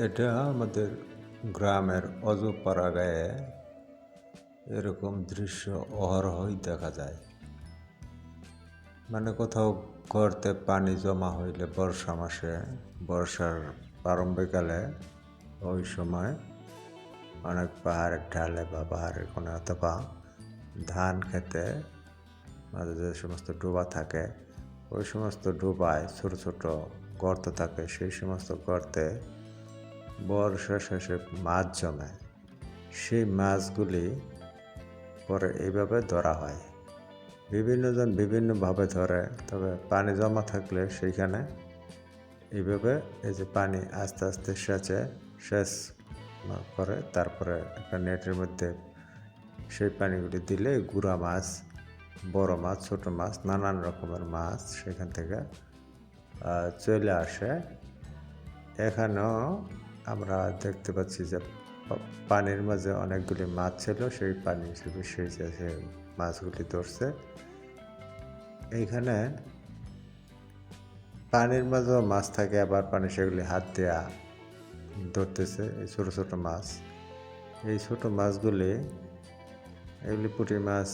এটা আমাদের গ্রামের অজপাড়া গায়ে এরকম দৃশ্য অহরহই দেখা যায়। মানে কোথাও গর্তে পানি জমা হইলে বর্ষা মাসে, বর্ষার প্রারম্ভিকালে ওই সময় অনেক পাহাড়ের ঢালে বা পাহাড়ের কোণে অথবা ধান খেতে মাঝে যে সমস্ত ডোবা থাকে, ওই সমস্ত ডোবায় ছোট ছোট গর্ত থাকে, সেই সমস্ত গর্তে বর্ষা শেষে মাছ জমে সেই মাছগুলি পরে এইভাবে ধরা হয়। বিভিন্নজন বিভিন্নভাবে ধরে, তবে পানি জমা থাকলে সেইখানে এইভাবে এই যে পানি আস্তে আস্তে সেচে, সেচ করে তারপরে একটা নেটের মধ্যে সেই পানিগুলি দিলে গুড়া মাছ, বড় মাছ, ছোট মাছ, নানান রকমের মাছ সেখান থেকে চলে আসে। এখানেও আমরা দেখতে পাচ্ছি যে পানির মাঝে অনেকগুলি মাছ ছিল, সেই পানি সেই যে মাছগুলি ধরছে। এইখানে পানির মাঝেও মাছ থাকে, আবার পানি সেগুলি হাত দেয়া ধরতেছে, এই ছোটো ছোটো মাছ। এই ছোটো মাছগুলি, এগুলি পুঁটি মাছ,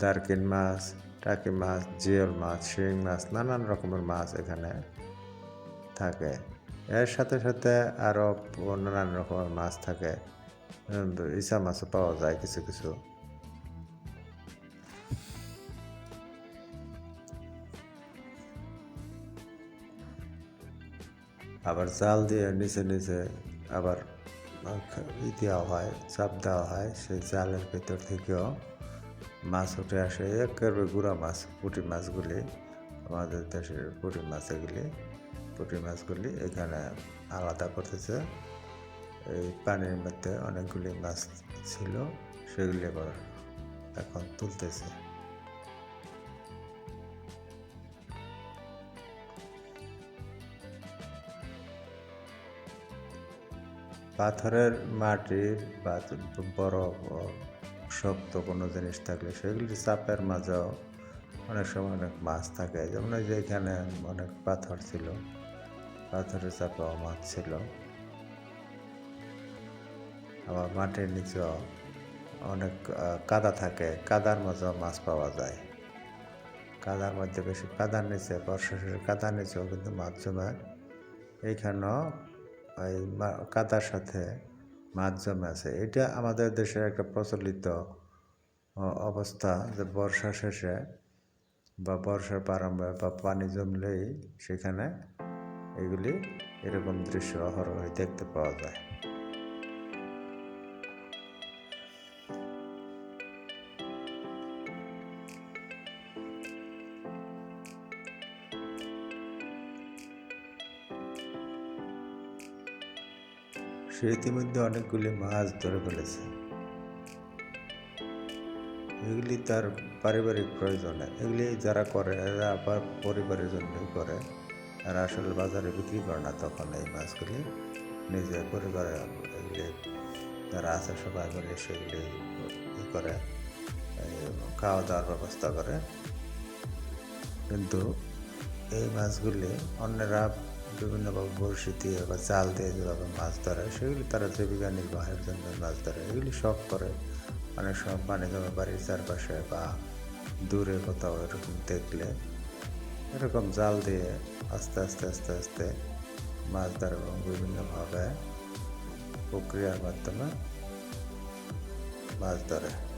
দারকিন মাছ, টাকি মাছ জিয়ল মাছ, শিং মাছ, নানান রকমের মাছ এখানে থাকে। এর সাথে সাথে আরও নানান রকমের মাছ থাকে। ইসা মাছও পাওয়া যায় কিছু কিছু। আবার জাল দিয়ে নিচে নিচে আবার ই দেওয়া হয়, চাপ দেওয়া হয়, সেই জালের ভেতর থেকেও মাছ উঠে আসে। একেবারে গুঁড়া মাছ, পুঁটি মাছগুলি, আমাদের দেশের পুঁটি মাছ এগুলি। পুঁটি মাছগুলি এখানে আলাদা করতেছে। এই পানির মধ্যে অনেকগুলি মাছ ছিল, সেগুলি এবার এখন তুলতেছে। পাথরের মাটির বা ও শক্ত কোনো জিনিস থাকলে সেগুলি চাপের মাঝেও অনেক সময় অনেক মাছ থাকে। যেমন যে এখানে অনেক পাথর ছিল। পাথরের চাপেও মাছ ছিল। আবার মাটির নিচেও অনেক কাদা থাকে। কাদার মাঝেও মাছ পাওয়া যায়। কাদার মধ্যে বেশি কাদার নিচে বর্ষা শেষে কাদার নিচেও কিন্তু মাছ জমে। এইখানেও এই কাদার সাথে মাছ জমে আছে। এটা আমাদের দেশের একটা প্রচলিত অবস্থা যে বর্ষা শেষে বা বর্ষার প্রারম্ভে বা পানি জমলেই সেখানে এগুলি এরকম দৃশ্য অহরহই দেখতে পাওয়া যায়। সে ইতিমধ্যে অনেকগুলি মাছ ধরে ফেলেছে। এগুলি তার পারিবারিক প্রয়োজনে, এগুলি যারা করে আবার পরিবারের জন্যই করে। আর আসলে বাজারে বিক্রি করে না, তখন এই মাছগুলি নিজে পরিবারে এগুলি যারা আছে, সবাই মিলে সেগুলি ই করে খাওয়া দাওয়ার ব্যবস্থা করে। কিন্তু এই মাছগুলি অন্যরা বিভিন্নভাবে বড়শি দিয়ে বা জাল দিয়ে যেভাবে মাছ ধরে, সেগুলি তারা জীবিকা নির্বাহের জন্য মাছ ধরে। এগুলি শখ করে অনেক সময় পানি জমে বাড়ির চারপাশে বা দূরে কোথাও এরকম দেখলে এরকম জাল দিয়ে আস্তে আস্তে আস্তে আস্তে মাছ ধরে এবং বিভিন্নভাবে প্রক্রিয়ার মাধ্যমে মাছ ধরে।